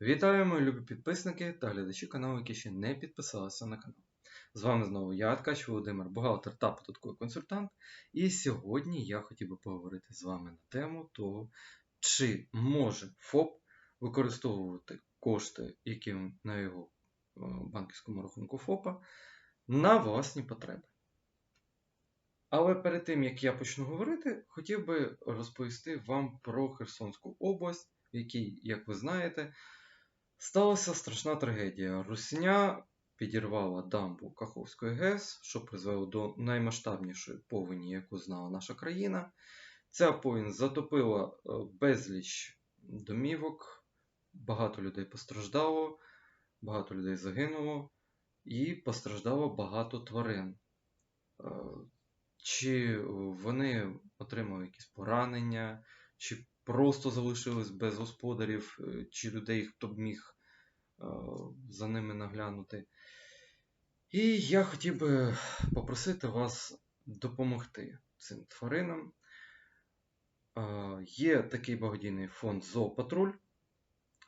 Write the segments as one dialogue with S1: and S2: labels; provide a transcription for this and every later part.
S1: Вітаю, мої любі підписники та глядачі каналу, які ще не підписалися на канал. З вами знову я, Ткач Володимир, бухгалтер та податковий консультант. І сьогодні я хотів би поговорити з вами на тему того, чи може ФОП використовувати кошти, які на його е, банківському рахунку ФОПа, на власні потреби. Але перед тим, як я почну говорити, хотів би розповісти вам про Херсонську область, в якій, як ви знаєте, сталася страшна трагедія. Русня підірвала дамбу Каховської ГЕС, що призвело до наймасштабнішої повені, яку знала наша країна. Ця повінь затопила е, безліч домівок, багато людей постраждало, багато людей загинуло і постраждало багато тварин. Е, Чи вони отримали якісь поранення, чи просто залишились без господарів, е, чи людей, хто б міг е, за ними наглянути. І я хотів би попросити вас допомогти цим тваринам. Е, Є такий благодійний фонд Зоопатруль.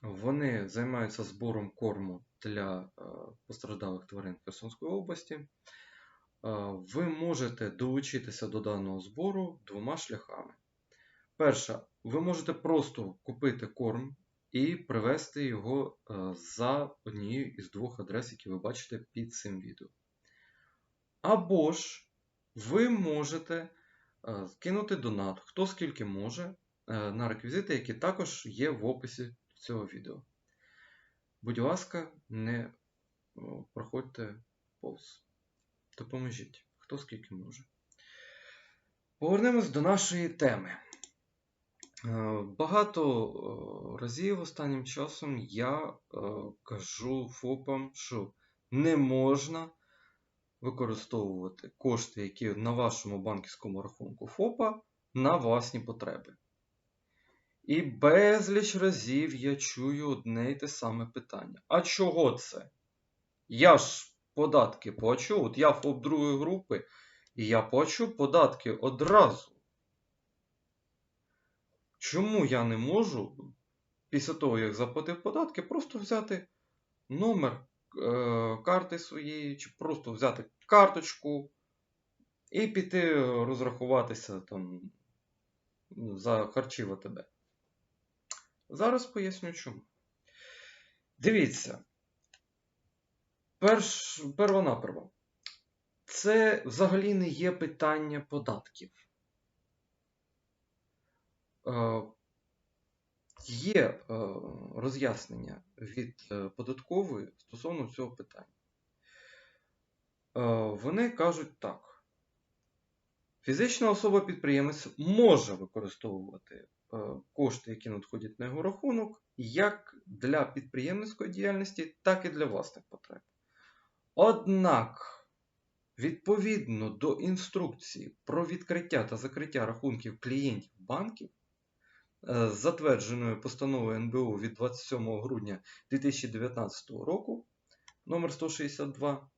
S1: Вони займаються збором корму для постраждалих тварин Херсонської області. Ви можете долучитися до даного збору двома шляхами. Перше, ви можете просто купити корм і привезти його е, за однією із двох адрес, які ви бачите під цим відео. Або ж ви можете е, кинути донат, хто скільки може, е, на реквізити, які також є в описі цього відео. Будь ласка, не проходьте повз. Допоможіть, хто скільки може. Повернемось до нашої теми. Е, Багато е, разів останнім часом я е, кажу ФОПам, що не можна використовувати кошти, які на вашому банківському рахунку ФОПа, на власні потреби. І безліч разів я чую одне й те саме питання. А чого це? Я ж податки плачу, от я ФОП другої групи, і я плачу податки одразу. Чому я не можу, після того, як заплатив податки, просто взяти номер е, карти своєї, чи просто взяти карточку і піти розрахуватися там за харчі в? Зараз поясню чому. Дивіться. Перш, первонаперво. Це взагалі не є питання податків. Е, Є е, роз'яснення від е, податкової стосовно цього питання. Вони кажуть так: фізична особа-підприємець може використовувати кошти, які надходять на його рахунок, як для підприємницької діяльності, так і для власних потреб. Однак, відповідно до інструкції про відкриття та закриття рахунків клієнтів банків, затвердженою постановою НБУ від 27 грудня 2019 року номер 162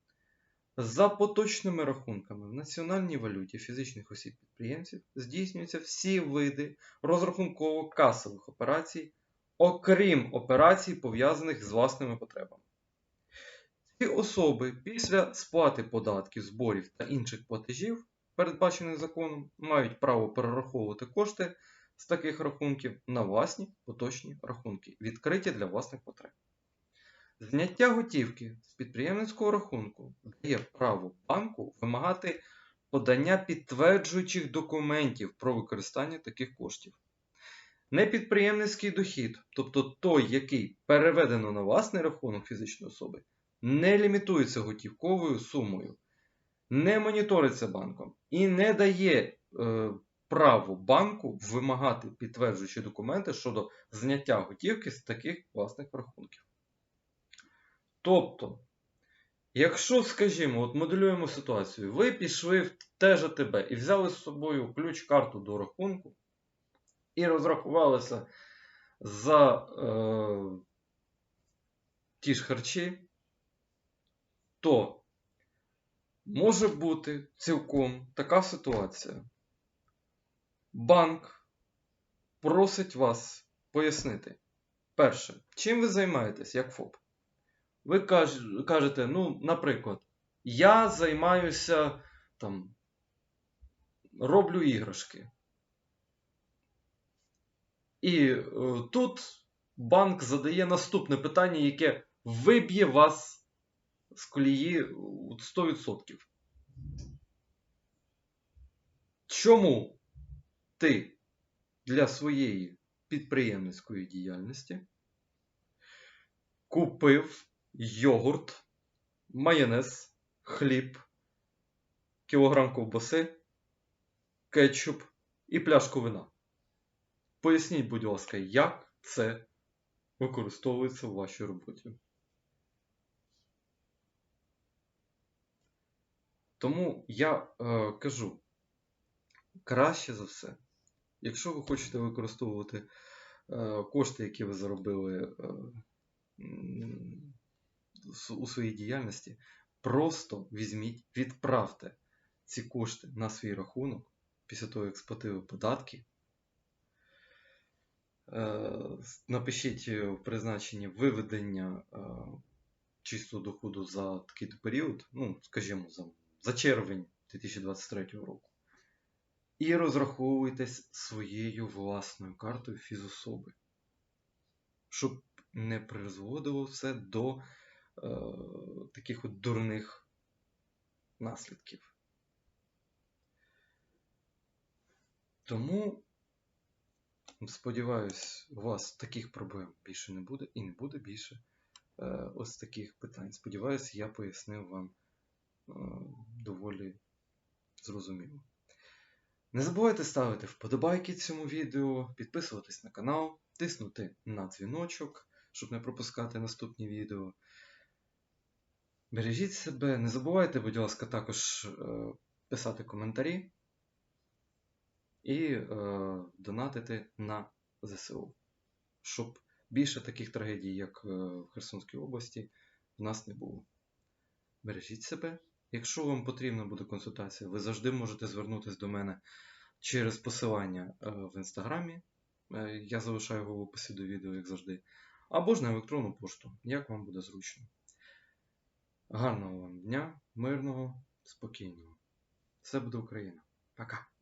S1: за поточними рахунками в національній валюті фізичних осіб-підприємців здійснюються всі види розрахунково-касових операцій, окрім операцій, пов'язаних з власними потребами. Ці особи після сплати податків, зборів та інших платежів, передбачених законом, мають право перераховувати кошти з таких рахунків на власні поточні рахунки, відкриті для власних потреб. Зняття готівки з підприємницького рахунку дає право банку вимагати подання підтверджуючих документів про використання таких коштів. Непідприємницький дохід, тобто той, який переведено на власний рахунок фізичної особи, не лімітується готівковою сумою, не моніториться банком і не дає е, право банку вимагати підтверджуючі документи щодо зняття готівки з таких власних рахунків. Тобто, якщо, скажімо, от моделюємо ситуацію, ви пішли в те ж АТБ і взяли з собою ключ-карту до рахунку і розрахувалися за е, ті ж харчі, то може бути цілком така ситуація. Банк просить вас пояснити, Перше, чим ви займаєтесь як ФОП? Ви каж- кажете, ну, наприклад, я займаюся там, роблю іграшки. І е, тут банк задає наступне питання, яке виб'є вас з колії 100%. Чому ти для своєї підприємницької діяльності купив йогурт, майонез, хліб, кілограм ковбаси, кетчуп і пляшку вина? Поясніть, будь ласка, як це використовується в вашій роботі. Тому я е, кажу, краще за все, якщо ви хочете використовувати е, кошти, які ви заробили е, у своїй діяльності, просто візьміть, відправте ці кошти на свій рахунок після того, як сплатили податки. Е, Напишіть в призначенні виведення чистого доходу за такий період, ну, скажімо, за червень 2023 року. І розраховуйтесь своєю власною картою фізособи, щоб не призводило все до е, таких от дурних наслідків. Тому Сподіваюсь, у вас таких проблем більше не буде і не буде більше е, ось таких питань. Сподіваюсь, я пояснив вам е, доволі зрозуміло. Не забувайте ставити вподобайки цьому відео, підписуватись на канал, тиснути на дзвіночок, щоб не пропускати наступні відео. Бережіть себе, не забувайте, будь ласка, також е, писати коментарі і е, донатити на ЗСУ, щоб більше таких трагедій, як е, в Херсонській області, в нас не було. Бережіть себе. Якщо вам потрібна буде консультація, ви завжди можете звернутися до мене через посилання е, в інстаграмі. Е, Я залишаю його в описі до відео, як завжди. Або ж на електронну пошту, як вам буде зручно. Гарного вам дня, мирного, спокійного. Все буде Україна. Пока!